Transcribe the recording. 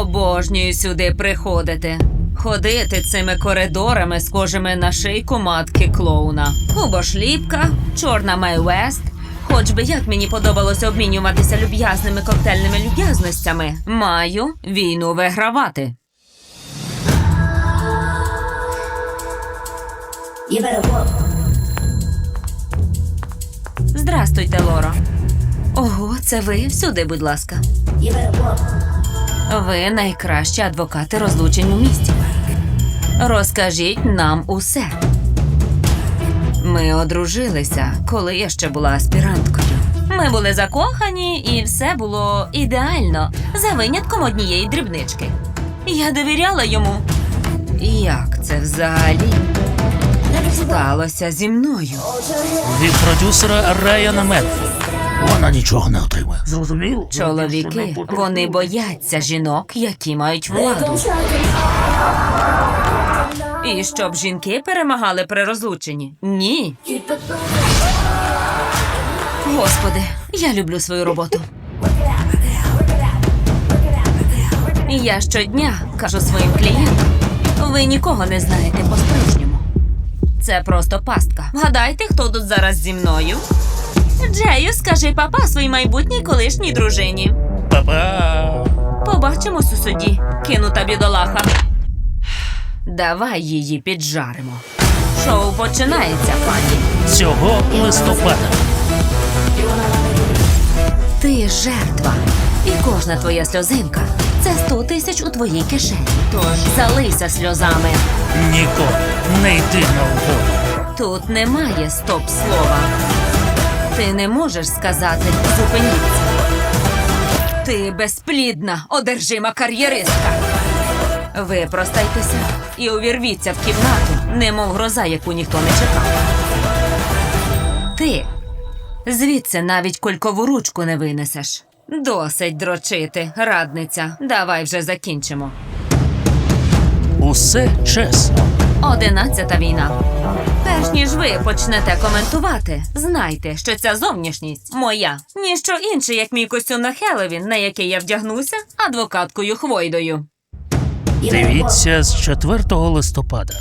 Обожнюю сюди приходити. Ходити цими коридорами, схожими на шийку матки клоуна. Кубошліпка, чорна Мей Вест. Хоч би як мені подобалося обмінюватися люб'язними коктейльними люб'язностями, маю війну вигравати. Здрастуйте, Лоро. Ого, це ви? Сюди, будь ласка. Ви найкращі адвокати розлучень у місті. Розкажіть нам усе. Ми одружилися, коли я ще була аспіранткою. Ми були закохані, і все було ідеально, за винятком однієї дрібнички. Я довіряла йому. Як це взагалі сталося зі мною? від продюсера Райана Мерфі. Вона нічого не отримає. Зрозумів? Чоловіки, вони бояться жінок, які мають владу. І щоб жінки перемагали при розлученні? Ні. Господи, я люблю свою роботу. Я щодня кажу своїм клієнтам: ви нікого не знаєте по-справжньому. Це просто пастка. Гадайте, хто тут зараз зі мною? Джею, скажи папа своїй майбутній колишній дружині. Па-па. Побачимось у суді, кинута бідолаха. Давай її піджаримо. Шоу починається, пані. Цього листопада. Ти жертва. І кожна твоя сльозинка це 100 тисяч у твоїй кишені. Тож залийся сльозами. Ніколи не йди на угоду. Тут немає стоп-слова. Ти не можеш сказати зупиніться. Ти безплідна, одержима кар'єристка. Ви простайтеся і увірвіться в кімнату, немов гроза, яку ніхто не чекав. Ти звідси навіть кулькову ручку не винесеш. Досить дрочити, радниця. Давай вже закінчимо. Усе чесно. Одинадцята війна. Перш ніж ви почнете коментувати, знайте, що ця зовнішність моя. Ніщо інше, як мій костюм на Хеллоуін, на який я вдягнуся адвокаткою Хвойдою. Дивіться з 4 листопада.